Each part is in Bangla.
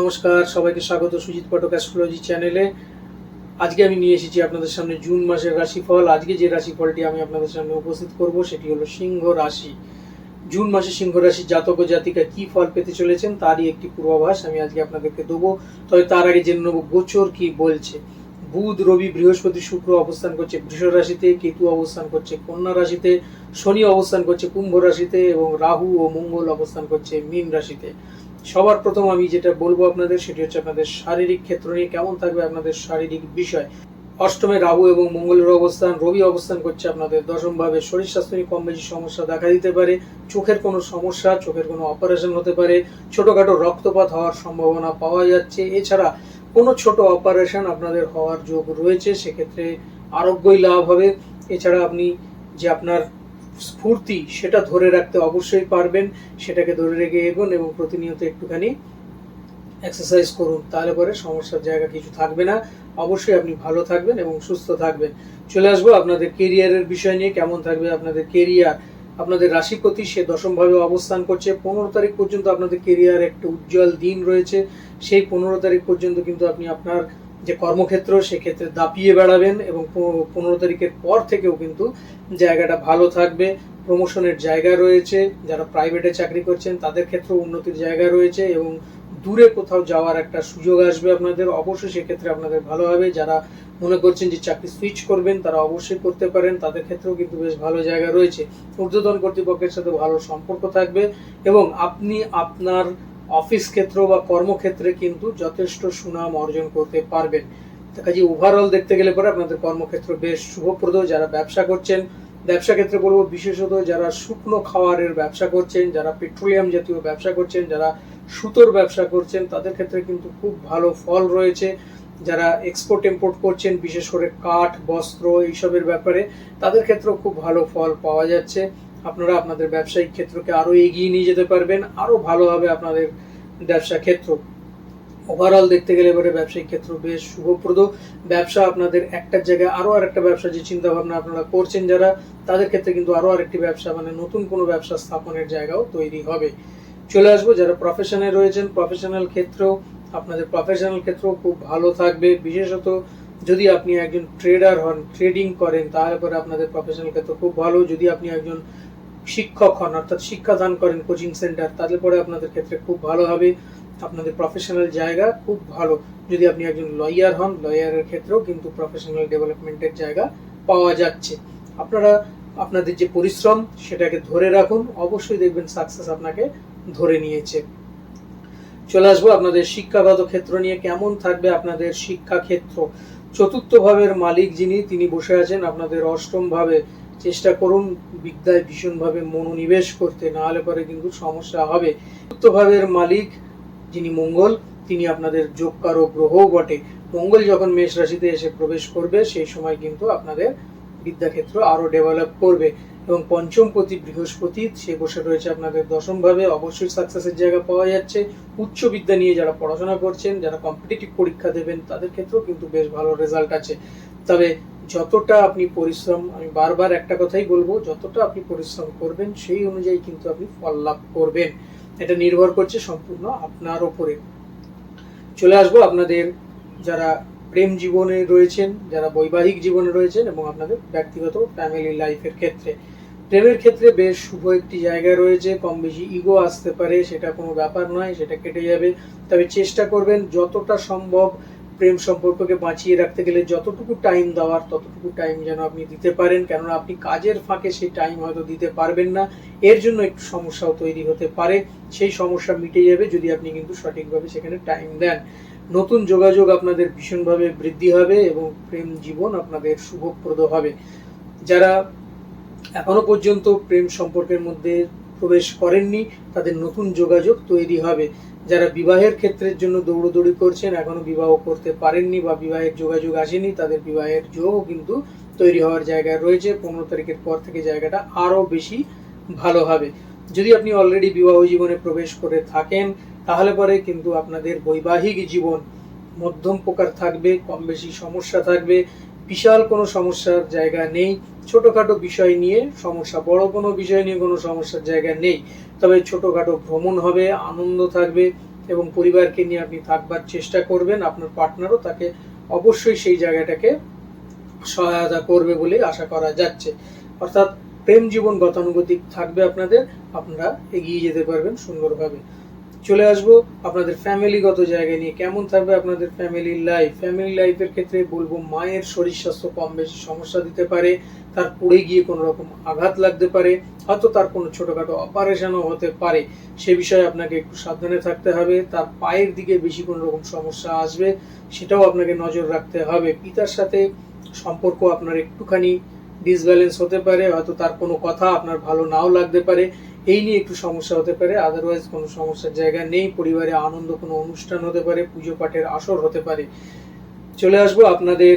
নমস্কার, সবাইকে স্বাগত সুজিত পটক অ্যাস্ট্রোলজি চ্যানেলে। আজকে আমি নিয়ে এসেছি আপনাদের সামনে জুন মাসের রাশিফল। আজকে যে রাশিফলটি আমি আপনাদের সামনে উপস্থিত করব সেটি হলো সিংহ রাশি। জুন মাসে সিংহ রাশি জাতক ও জাতিকা কি ফল পেতে চলেছেন তারই একটি পূর্বাভাস আমি আজকে আপনাদেরকে দেবো। তবে তার আগে জেনে নেব গোচর কি বলছে। বুধ, রবি, বৃহস্পতি, শুক্র অবস্থান করছে বৃষ রাশিতে, কেতু অবস্থান করছে কন্যা রাশিতে, শনি অবস্থান করছে কুম্ভ রাশিতে এবং রাহু ও মঙ্গল অবস্থান করছে মীন রাশিতে। সবার প্রথম আমি যেটা বলব আপনাদের, সেটি হচ্ছে আপনাদের শারীরিক ক্ষেত্র নিয়ে কেমন থাকবে আপনাদের শারীরিক বিষয়। অষ্টমে রাহু এবং মঙ্গলের অবস্থান, রবি অবস্থান করছে আপনাদের দশম ভাবে। শরীর স্বাস্থ্য নিয়ে কম বেশি সমস্যা দেখা দিতে পারে। চোখের কোনো সমস্যা, চোখের কোনো অপারেশন হতে পারে। ছোটখাটো রক্তপাত হওয়ার সম্ভাবনা পাওয়া যাচ্ছে। এছাড়া কোনো ছোট অপারেশন আপনাদের হওয়ার যোগ রয়েছে, সেক্ষেত্রে আরোগ্যই লাভ হবে। এছাড়া আপনি যে আপনার স্ফূর্তি, সেটা ধরে রাখতে অবশ্যই পারবেন, সেটাকে ধরে রেখে এগোন এবং প্রতিনিয়ত একটুখানি এক্সারসাইজ করুন, তাহলে পরে সমস্যার জায়গা কিছু থাকবে না। অবশ্যই আপনি ভালো থাকবেন এবং সুস্থ থাকবেন। চলে আসব আপনাদের কেরিয়ারের বিষয় নিয়ে, কেমন থাকবে আপনাদের কেরিয়ার আপনাদের রাশিপতি, সে দশমভাবে অবস্থান করছে। পনেরো তারিখ পর্যন্ত আপনাদের কেরিয়ার একটা উজ্জ্বল দিন রয়েছে। সেই পনেরো তারিখ পর্যন্ত কিন্তু আপনি আপনার যে কর্মক্ষেত্র সেক্ষেত্রে দাপিয়ে বেড়াবেন এবং পনেরো তারিখের পর থেকেও কিন্তু জায়গাটা ভালো থাকবে। প্রমোশনের জায়গা রয়েছে। যারা প্রাইভেটে চাকরি করছেন, তাদের ক্ষেত্রেও উন্নতির জায়গা রয়েছে এবং দূরে কোথাও যাওয়ার একটা সুযোগ আসবে আপনাদের, অবশ্যই সেক্ষেত্রে আপনাদের ভালো হবে। যারা মনে করছেন যে চাকরি সুইচ করবেন, তারা অবশ্যই করতে পারেন। তাদের ক্ষেত্রেও কিন্তু বেশ ভালো জায়গা রয়েছে। ঊর্ধ্বতন কর্তৃপক্ষের সাথে ভালো সম্পর্ক থাকবে এবং আপনি আপনার অফিস ক্ষেত্র বা কর্মক্ষেত্রে কিন্তু যথেষ্ট সুনাম অর্জন করতে পারবেন। কাজে ওভারঅল দেখতে গেলে পরে আপনাদের কর্মক্ষেত্র বেশ শুভপ্রদ। যারা ব্যবসা করছেন, ব্যবসা ক্ষেত্রে বলব বিশেষত যারা শুকনো খাওয়ারের ব্যবসা করছেন, যারা পেট্রোলিয়াম জাতীয় ব্যবসা করছেন, যারা সুতোর ব্যবসা করছেন, তাদের ক্ষেত্রে কিন্তু খুব ভালো ফল রয়েছে। যারা এক্সপোর্ট ইম্পোর্ট করছেন, বিশেষ করে কাঠ, বস্ত্র এইসবের ব্যাপারে, তাদের ক্ষেত্রেও খুব ভালো ফল পাওয়া যাচ্ছে। আপনারা আপনাদের ব্যবসায়িক ক্ষেত্রকে আরও এগিয়ে নিয়ে যেতে পারবেন, আরও ভালো হবে আপনাদের ব্যবসা ক্ষেত্র। ওভারঅল দেখতে গেলে এবারে ব্যবসায়িক ক্ষেত্র বেশ শুভপ্রদ। ব্যবসা আপনাদের একটার জায়গায় আরও আরেকটা ব্যবসা যে চিন্তা ভাবনা আপনারা করছেন যারা, তাদের ক্ষেত্রে কিন্তু আরও আরেকটি ব্যবসা মানে নতুন কোনো ব্যবসা স্থাপনের জায়গাও তৈরি হবে। চলে আসব। যারা প্রফেশনে রয়েছেন প্রফেশনাল ক্ষেত্রেও, আপনাদের প্রফেশনাল ক্ষেত্রেও খুব ভালো থাকবে। বিশেষত যদি আপনি একজন ট্রেডার হন ট্রেডিং করেন তাহলে পরে আপনাদের প্রফেশনাল ক্ষেত্র খুব ভালো। যদি আপনি একজন শিক্ষক হন, অর্থাৎ শিক্ষাদান করেন কোচিং সেন্টার তাহলে পরে আপনাদের ক্ষেত্রে খুব ভালো হবে। আপনাদের প্রফেশনাল জায়গা খুব ভালো। যদি আপনি একজন লয়ার হন লয়ারের ক্ষেত্রেও কিন্তু প্রফেশনাল ডেভেলপমেন্টের জায়গা পাওয়া যাচ্ছে। আপনারা, আপনাদের যে পরিশ্রম, সেটাকে ধরে রাখুন। অবশ্যই দেখবেন সাকসেস আপনাকে ধরে নিয়েছে। চলে আসব আপনাদের শিক্ষাগত ক্ষেত্র নিয়ে। কেমন থাকবে আপনাদের শিক্ষা ক্ষেত্র চতুর্থ ভাবের মালিক যিনি, তিনি বসে আছেন আপনাদের অষ্টম ভাবে। চেষ্টা করুন বিদ্যায় ভীষণভাবে মনোনিবেশ করতে, না হলে পরে কিন্তু সমস্যা হবে। চতুর্থ ভাবের মালিক যিনি মঙ্গল, তিনি আপনাদের যোগকারক গ্রহও বটে। মঙ্গল যখন মেষ রাশিতে এসে প্রবেশ করবে, সেই সময় কিন্তু আপনাদের বিদ্যাক্ষেত্র আরও ডেভেলপ করবে। এবং পঞ্চম প্রতি বৃহস্পতি, সে বসে রয়েছে আপনাদের দশম ভাবে অবশ্যই সাকসেসের জায়গা পাওয়া যাচ্ছে। উচ্চ বিদ্যা নিয়ে যারা পড়াশোনা করছেন, যারা কম্পিটিটিভ পরীক্ষা দেবেন, তাদের ক্ষেত্রেও কিন্তু বেশ ভালো রেজাল্ট আছে। তবে যতটা আপনি পরিশ্রম, আমি বারবার একটা কথাই বলব, যতটা আপনি পরিশ্রম করবেন, সেই অনুযায়ী কিন্তু আপনি ফল লাভ করবেন। এটা নির্ভর করছে সম্পূর্ণ আপনার ওপরে। চলে আসব আপনাদের যারা প্রেম জীবনে রয়েছেন, যারা বৈবাহিক জীবনে রয়েছেন এবং আপনাদের ব্যক্তিগত ফ্যামিলি লাইফের ক্ষেত্রে। প্রেমের ক্ষেত্রে বেশ শুভ একটি জায়গা রয়েছে কম বেশি ইগো আসতে পারে, সেটা কোনো ব্যাপার নয়, সেটা কেটে যাবে। তবে চেষ্টা করবেন যতটা সম্ভব প্রেম সম্পর্ককে বাঁচিয়ে রাখতে গেলে যতটুকু টাইম দেওয়ার, ততটুকু টাইম যেন আপনি দিতে পারেন। কেননা আপনি কাজের ফাঁকে সেই টাইম হয়তো দিতে পারবেন না। এর জন্য একটু সমস্যাও তৈরি হতে পারে। সেই সমস্যা মিটে যাবে যদি আপনি কিন্তু সঠিকভাবে সেখানে টাইম দেন। নতুন যোগাযোগ আপনাদের ভীষণভাবে বৃদ্ধি হবে এবং প্রেম জীবন আপনাদের শুভপ্রদ হবে। যারা এখনও পর্যন্ত প্রেম সম্পর্কের মধ্যে প্রবেশ করেননি, তাদের নতুন যোগাযোগ তৈরি হবে। যারা বিবাহের ক্ষেত্রের জন্য দৌড়দৌড়ি করছেন, এখনও বিবাহ করতে পারেননি বা বিবাহের যোগাযোগ আসেনি, তাদের বিবাহের যোগও কিন্তু তৈরি হওয়ার জায়গায় রয়েছে। পনেরো তারিখের পর থেকে জায়গাটা আরও বেশি ভালো হবে। যদি আপনি অলরেডি বিবাহ জীবনে প্রবেশ করে থাকেন, তাহলে পরে কিন্তু আপনাদের বৈবাহিক জীবন মধ্যম প্রকার থাকবে কম বেশি সমস্যা থাকবে। বিশাল কোনো সমস্যার জায়গা নেই। ছোটখাটো বিষয় নিয়ে সমস্যা, বড় কোনো বিষয় নিয়ে কোনো সমস্যার জায়গা নেই। তবে ছোটখাটো ভ্রমণ হবে, আনন্দ থাকবে এবং পরিবারকে নিয়ে আপনি থাকবার চেষ্টা করবেন। আপনার পার্টনারও তাকে অবশ্যই সেই জায়গাটাকে সহায়তা করবে বলে আশা করা যাচ্ছে। অর্থাৎ প্রেম জীবন গতানুগতিক থাকবে আপনাদের, আপনারা এগিয়ে যেতে পারবেন সুন্দরভাবে। চলে আসব আপনাদের ফ্যামিলিগত জায়গা নিয়ে। কেমন থাকবে আপনাদের ফ্যামিলি লাইফ ফ্যামিলি লাইফের ক্ষেত্রে বলব, মায়ের শরীর স্বাস্থ্য কম বেশি সমস্যা দিতে পারে, তার পড়ে গিয়ে কোনো রকম আঘাত লাগতে পারে, হয়তো তার কোনো ছোটোখাটো অপারেশনও হতে পারে। সে বিষয়ে আপনাকে একটু সাবধানে থাকতে হবে, তার পায়ের দিকে বেশি কোনো রকম সমস্যা আসবে, সেটাও আপনাকে নজর রাখতে হবে। পিতার সাথে সম্পর্ক আপনার একটুখানি ডিসব্যালেন্স হতে পারে, হয়তো তার কোনো কথা আপনার ভালো নাও লাগতে পারে। এই নিয়ে একটু সমস্যা হতে পারে। আদারওয়াইজ কোনো সমস্যার জায়গা নেই। পরিবারে আনন্দ কোনো অনুষ্ঠান হতে পারে, পুজো পাঠের আসর হতে পারে। চলে আসব আপনাদের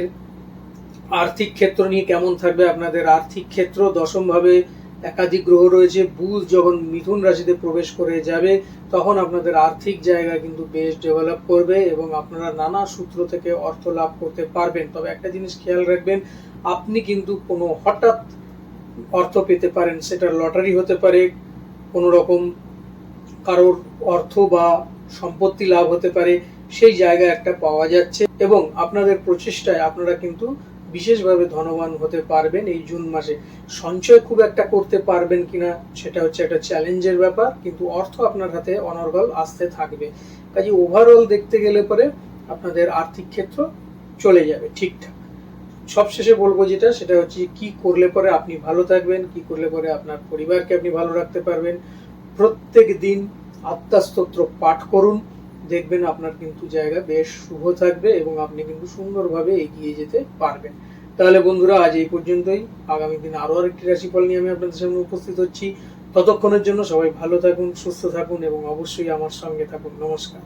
আর্থিক ক্ষেত্র নিয়ে, কেমন থাকবে আপনাদের আর্থিক ক্ষেত্র? দশমভাবে একাধিক গ্রহ রয়েছে, বুধ যখন মিথুন রাশিতে প্রবেশ করে যাবে, তখন আপনাদের আর্থিক জায়গা কিন্তু বেশ ডেভেলপ করবে এবং আপনারা নানা সূত্র থেকে অর্থ লাভ করতে পারবেন। তবে একটা জিনিস খেয়াল রাখবেন, আপনি কিন্তু কোনো হঠাৎ অর্থ পেতে পারেন, সেটা লটারি হতে পারে কোনো রকম কারোর অর্থ বা সম্পত্তি লাভ হতে পারে, সেই জায়গা একটা পাওয়া যাচ্ছে এবং আপনাদের প্রচেষ্টায় আপনারা কিন্তু বিশেষভাবে ধনবান হতে পারবেন এই জুন মাসে। সঞ্চয় খুব একটা করতে পারবেন কিনা সেটা হচ্ছে একটা চ্যালেঞ্জের ব্যাপার, কিন্তু অর্থ আপনার হাতে অনর্গল আসতে থাকবে। কাজে ওভারঅল দেখতে গেলে পরে আপনাদের আর্থিক ক্ষেত্র চলে যাবে ঠিকঠাক। সবশেষে বলব যেটা, সেটা হচ্ছে কি করলে পরে আপনি ভালো থাকবেন, কি করলে পরে আপনার পরিবারকে আপনি ভালো রাখতে পারবেন। প্রত্যেক দিন আত্মাস্তোত্র পাঠ করুন, দেখবেন আপনার কিন্তু জায়গা বেশ শুভ থাকবে এবং আপনি কিন্তু সুন্দরভাবে এগিয়ে যেতে পারবেন। তাহলে বন্ধুরা, আজ এই পর্যন্তই। আগামী দিন আরও আরেকটি রাশিফল নিয়ে আমি আপনাদের সামনে উপস্থিত হচ্ছি। ততক্ষণের জন্য সবাই ভালো থাকুন, সুস্থ থাকুন এবং অবশ্যই আমার সঙ্গে থাকুন। নমস্কার।